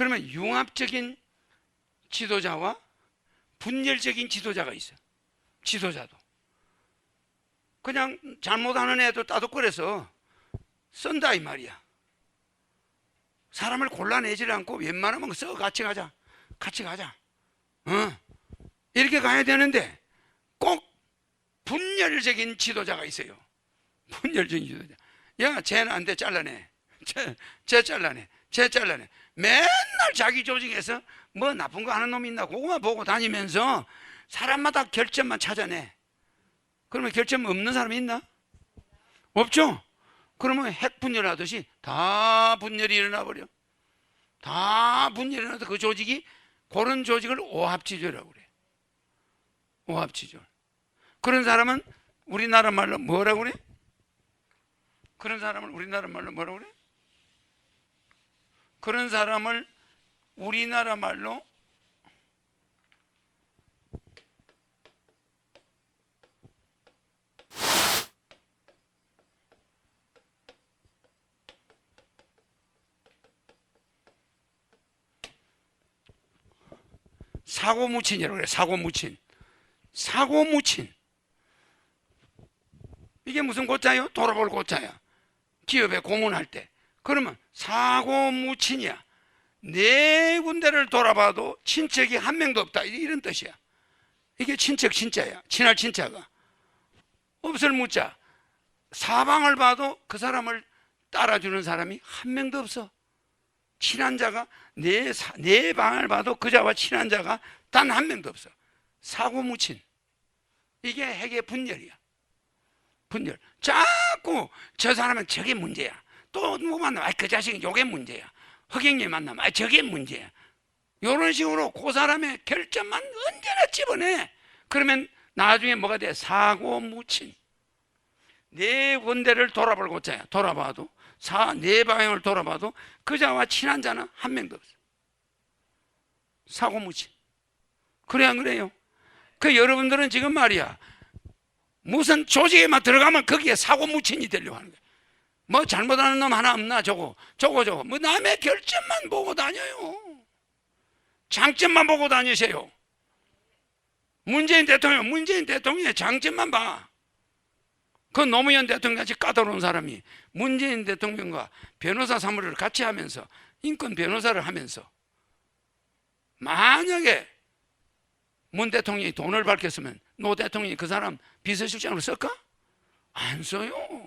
그러면 융합적인 지도자와 분열적인 지도자가 있어. 지도자도. 그냥 잘못하는 애도 따독거려서 쓴다 이 말이야. 사람을 골라내질 않고 웬만하면 써 같이 가자. 같이 가자. 어. 이렇게 가야 되는데 꼭 분열적인 지도자가 있어요. 분열적인 지도자. 야, 쟤는 안 돼, 잘라내. 쟤, 쟤 잘라내. 쟤 잘라내. 맨날 자기 조직에서 뭐 나쁜 거 하는 놈이 있나 그거만 보고 다니면서 사람마다 결점만 찾아내. 그러면 결점 없는 사람이 있나? 없죠? 그러면 핵 분열하듯이 다 분열이 일어나 버려. 다 분열이 일어나서 그 조직이 그런 조직을 오합지졸이라고 그래. 오합지졸. 그런 사람은 우리나라 말로 뭐라고 그래? 그런 사람을 우리나라 말로 뭐라고 그래? 그런 사람을 우리나라 말로 사고무친이라고 그래. 사고무친. 사고무친. 이게 무슨 고자요? 돌아볼 고자야. 기업에 고문할 때. 그러면 사고 무친이야. 네 군데를 돌아봐도 친척이 한 명도 없다. 이런 뜻이야. 이게 친척 친자야. 친할 친자가. 없을 무자. 사방을 봐도 그 사람을 따라주는 사람이 한 명도 없어. 친한 자가 내, 사- 내 방을 봐도 그자와 친한 자가 단 한 명도 없어. 사고 무친. 이게 핵의 분열이야. 분열. 자꾸 저 사람은 저게 문제야. 또 누구 만나면 아, 그 자식은 요게 문제야. 허경이 만나면 아, 저게 문제야. 이런 식으로 그 사람의 결점만 언제나 집어내. 그러면 나중에 뭐가 돼? 사고무친. 네 군데를 돌아볼 고자야. 돌아봐도 사, 네 방향을 돌아봐도 그자와 친한 자는 한 명도 없어. 사고무친. 그래 안 그래요? 그 여러분들은 지금 말이야. 무슨 조직에만 들어가면 거기에 사고무친이 되려고 하는 거야. 뭐 잘못하는 놈 하나 없나 저거 저거 저거 뭐 남의 결점만 보고 다녀요. 장점만 보고 다니세요. 문재인 대통령 문재인 대통령의 장점만 봐. 그 노무현 대통령 같이 까다로운 사람이 문재인 대통령과 변호사 사무를 같이 하면서 인권 변호사를 하면서 만약에 문 대통령이 돈을 밝혔으면 노 대통령이 그 사람 비서실장으로 쓸까? 안 써요.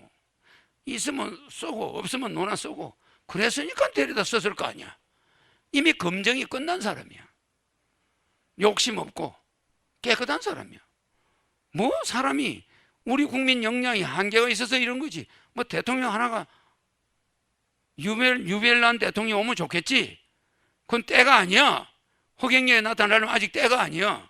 있으면 쓰고 없으면 노나 쓰고 그랬으니까 데려다 썼을 거 아니야. 이미 검증이 끝난 사람이야. 욕심 없고 깨끗한 사람이야. 뭐 사람이 우리 국민 역량이 한계가 있어서 이런 거지. 뭐 대통령 하나가 유벨 유벨란 대통령 오면 좋겠지. 그건 때가 아니야. 허경영에 나타나려면 아직 때가 아니야.